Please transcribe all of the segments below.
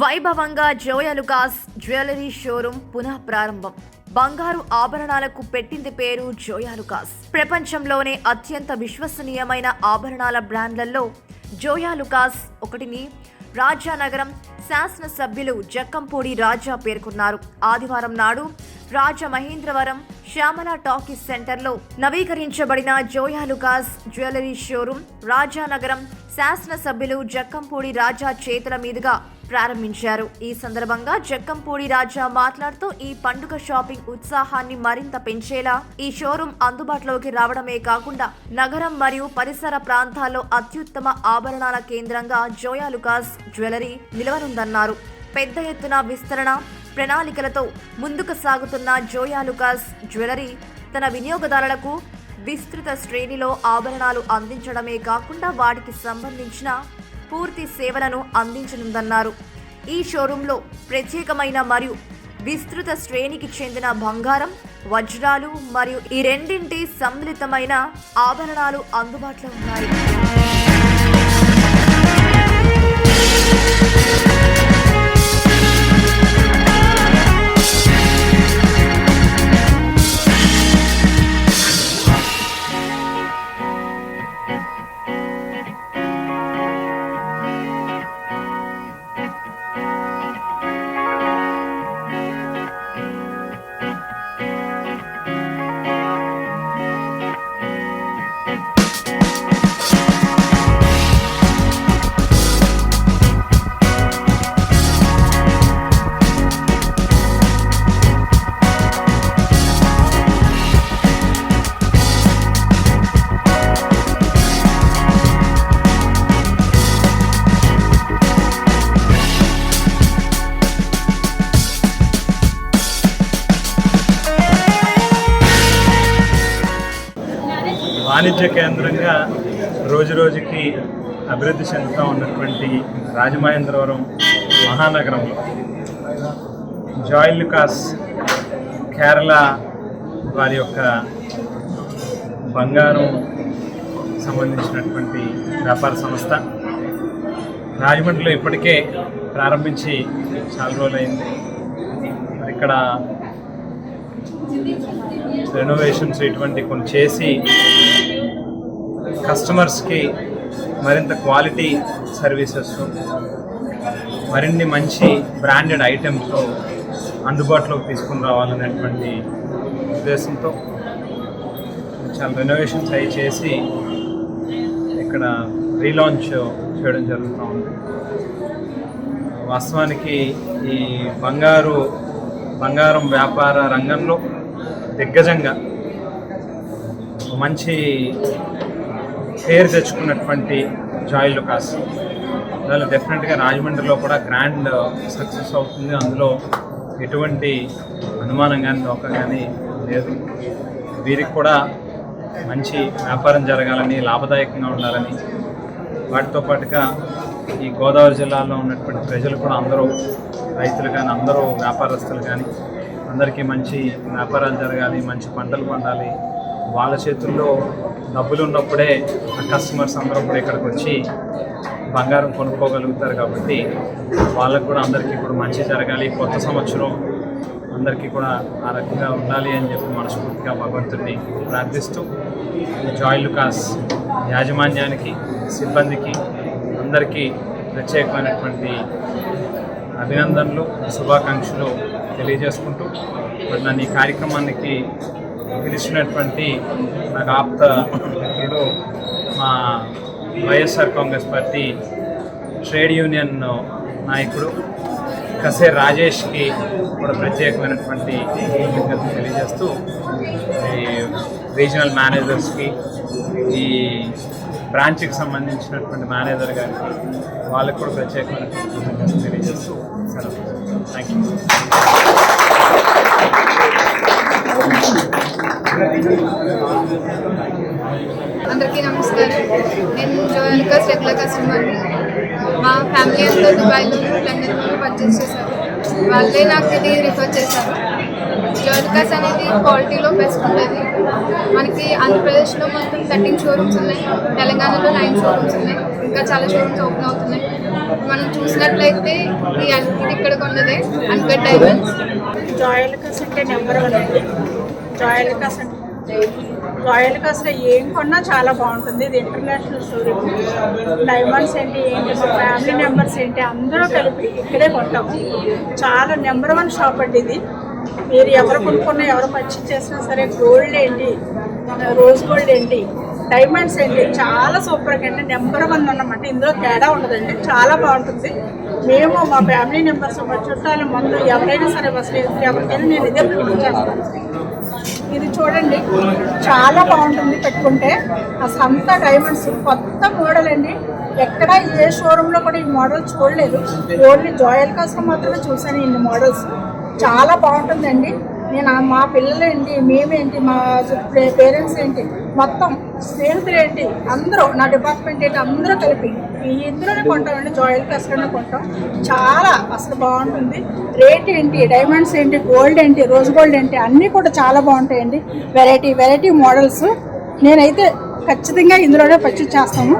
వైభవంగా Joyalukkas jewellery showroom పునః ప్రారంభం. బంగారు ఆభరణాలకు పెట్టింది పేరు జోయాలుకాస్ ప్రపంచంలోనే అత్యంత విశ్వసనీయమైన ఆభరణాల బ్రాండ్లలో జోయాలుకాస్ ఒకటిని రాజానగరం శాసనసభ్యులు జక్కంపూడి రాజా పేర్కొన్నారు. ఆదివారం నాడు రాజమహేంద్రవరం శ్యామల టాకీస్ సెంటర్లో నవీకరించబడిన జోయాలుకాస్ జ్యువెలరీ షోరూం రాజానగరం శాసనసభ్యులు జక్కంపూడి రాజా చేతుల మీదుగా ప్రారంభించారు. ఈ సందర్భంగా జక్కంపూడి రాజా మాట్లాడుతూ ఈ పండుగ షాపింగ్ ఉత్సాహాన్ని మరింత పెంచేలా ఈ షోరూం అందుబాటులోకి రావడమే కాకుండా నగరం మరియు పరిసర ప్రాంతాల్లో అత్యుత్తమ ఆభరణాల కేంద్రంగా జోయాలుకాస్ జ్యువెలరీ నిలవనుందన్నారు. పెద్ద ఎత్తున విస్తరణ ప్రణాళికలతో ముందుకు సాగుతున్న జోయాలుకాస్ జ్యువెలరీ తన వినియోగదారులకు విస్తృత శ్రేణిలో ఆభరణాలు అందించడమే కాకుండా వాటికి సంబంధించిన పూర్తి సేవలను అందించనుందన్నారు. ఈ షోరూంలో ప్రత్యేకమైన మరియు విస్తృత శ్రేణికి చెందిన బంగారం వజ్రాలు మరియు ఈ రెండింటి సమ్మిళితమైన ఆభరణాలు అందుబాటులో ఉన్నాయి. వాణిజ్య కేంద్రంగా రోజు రోజుకి అభివృద్ధి చెందుతూ ఉన్నటువంటి రాజమహేంద్రవరం మహానగరంలో జాయ్ లుకాస్ కేరళ వారి యొక్క బంగారం సంబంధించినటువంటి వ్యాపార సంస్థ. రాజమండ్రిలో ఇప్పటికే ప్రారంభించి చాలా రోజులైంది. ఇక్కడ రెనోవేషన్స్ ఇటువంటి కొన్ని చేసి కస్టమర్స్కి మరింత క్వాలిటీ సర్వీసెస్ మరిన్ని మంచి బ్రాండెడ్ ఐటమ్స్ అందుబాటులోకి తీసుకుని రావాలనేటువంటి ఉద్దేశంతో చాలా రెనోవేషన్స్ అవి చేసి ఇక్కడ రీలాంచ్ చేయడం జరుగుతూ ఉంది. వాస్తవానికి ఈ బంగారు బంగారం వ్యాపార రంగంలో దిగ్గజంగా మంచి పేరు తెచ్చుకున్నటువంటి జాయిల్ లుకాస్. దానిలో డెఫినెట్గా రాజమండ్రిలో కూడా గ్రాండ్ సక్సెస్ అవుతుంది. అందులో ఎటువంటి అనుమానం కానీ నౌక కానీ లేదు. వీరికి కూడా మంచి వ్యాపారం జరగాలని లాభదాయకంగా ఉండాలని వాటితో పాటుగా ఈ గోదావరి జిల్లాలో ఉన్నటువంటి ప్రజలు కూడా అందరూ రైతులు కానీ అందరూ వ్యాపారస్తులు కానీ అందరికీ మంచి వ్యాపారాలు జరగాలి మంచి పంటలు పండాలి వాళ్ళ చేతుల్లో డబ్బులు ఉన్నప్పుడే కస్టమర్స్ అందరూ కూడా ఇక్కడికి వచ్చి బంగారం కొనుక్కోగలుగుతారు కాబట్టి వాళ్ళకు కూడా అందరికీ కూడా మంచి జరగాలి. కొత్త సంవత్సరం అందరికీ కూడా ఆ రకంగా ఉండాలి అని చెప్పి మనస్ఫూర్తిగా భగవంతుడిని ప్రార్థిస్తూ జాయ్ లుకాస్ యాజమాన్యానికి సిబ్బందికి అందరికీ ప్రత్యేకమైనటువంటి అభినందనలు శుభాకాంక్షలు తెలియజేసుకుంటూ మరి నన్ను ఈ కార్యక్రమానికి పిలిచినటువంటి నాకు ఆప్త మిత్రుడు మా YSR Congress party trade union నాయకుడు కసే రాజేష్కి కూడా ప్రత్యేకమైనటువంటి కృతజ్ఞతలు తెలియజేస్తూ ఈ రీజనల్ మేనేజర్స్కి ఈ బ్రాంచ్కి సంబంధించినటువంటి మేనేజర్ గారికి వాళ్ళకి కూడా ప్రత్యేకమైనటువంటి కృతజ్ఞతలు తెలియజేస్తూ సెలవు థ్యాంక్ యూ అందరికీ నమస్కారం. నేను జోయల్కాస్ రెగ్యులర్ కస్టమర్. మా ఫ్యామిలీ అంతా దుబాయ్లో లండన్లో పర్చేస్ చేశారు. వాళ్ళే నాకు ఇది రిఫర్ చేశారు. జోయల్కాస్ అనేది క్వాలిటీలో బెస్ట్ ఉండేది. మనకి ఆంధ్రప్రదేశ్లో మొత్తం థర్టీన్ షోరూమ్స్ ఉన్నాయి. తెలంగాణలో నైన్ షోరూమ్స్ ఉన్నాయి. ఇంకా చాలా షోరూమ్స్ ఓపెన్ అవుతున్నాయి. మనం చూసినట్లయితే ఈ అన్- ఇక్కడ కొన్నదే అన్కట్ డైమండ్స్ జాయల్కాస్ అంటే నెంబర్ వన్ అండి. రాయల్ కాస్ట్ రాయల్ జాయల్కాస్లో ఏం కొన్నా చాలా బాగుంటుంది. ఇది ఇంటర్నేషనల్ స్టోరీ డైమండ్స్ ఏంటి ఏంటి మా ఫ్యామిలీ మెంబర్స్ ఏంటి అందరూ కలిపి ఇక్కడే కొంటాము చాలా నెంబర్ వన్ షాప్ అండి ఇది. మీరు ఎవరు కొనుక్కున్నా ఎవరు పర్చేస్ చేసినా సరే గోల్డ్ ఏంటి రోజ్ గోల్డ్ ఏంటి డైమండ్స్ ఏంటి చాలా సూపర్గా అంటే నెంబర్ వన్ అన్నమాట. ఇందులో తేడా ఉండదండి. చాలా బాగుంటుంది. మేము మా ఫ్యామిలీ మెంబర్స్ మా చుట్టాలు మొత్తం ఎవరైనా సరే అసలు ఎవరికైనా నేను ఇదే ప్రిఫర్ చేస్తాను ఇది చూడండి చాలా బాగుంటుంది పెట్టుకుంటే. అసలు అంతా డైమండ్స్ కొత్త మోడల్ అండి. ఎక్కడ ఏ షోరూంలో కూడా ఈ మోడల్ చూడలేదు. ఓన్లీ జోయల్ కాస్ట్లో మాత్రమే చూశాను ఇన్ని మోడల్స్ చాలా బాగుంటుందండి. నేను మా పిల్లలు ఏంటి మేమేంటి మా పేరెంట్స్ ఏంటి మొత్తం స్నేహితులు ఏంటి అందరూ నా డిపార్ట్మెంట్ ఏంటి అందరూ కలిపి ఇందులోనే కొంటామండి జాయిల్ కాస్ట్లోనే కొంటాం. చాలా అసలు బాగుంటుంది. రేట్ ఏంటి డైమండ్స్ ఏంటి గోల్డ్ ఏంటి రోజ్ గోల్డ్ ఏంటి అన్నీ కూడా చాలా బాగుంటాయండి. Variety variety models. నేనైతే ఖచ్చితంగా ఇందులోనే పర్చేజ్ చేస్తాము.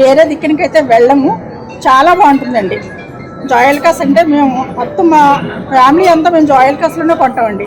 వేరే దిక్కునికైతే వెళ్ళము. చాలా బాగుంటుందండి. జాయిల్ కాస్ అంటే మేము మొత్తం మా ఫ్యామిలీ అంతా మేము జాయిల్ కాస్లోనే కొంటామండి.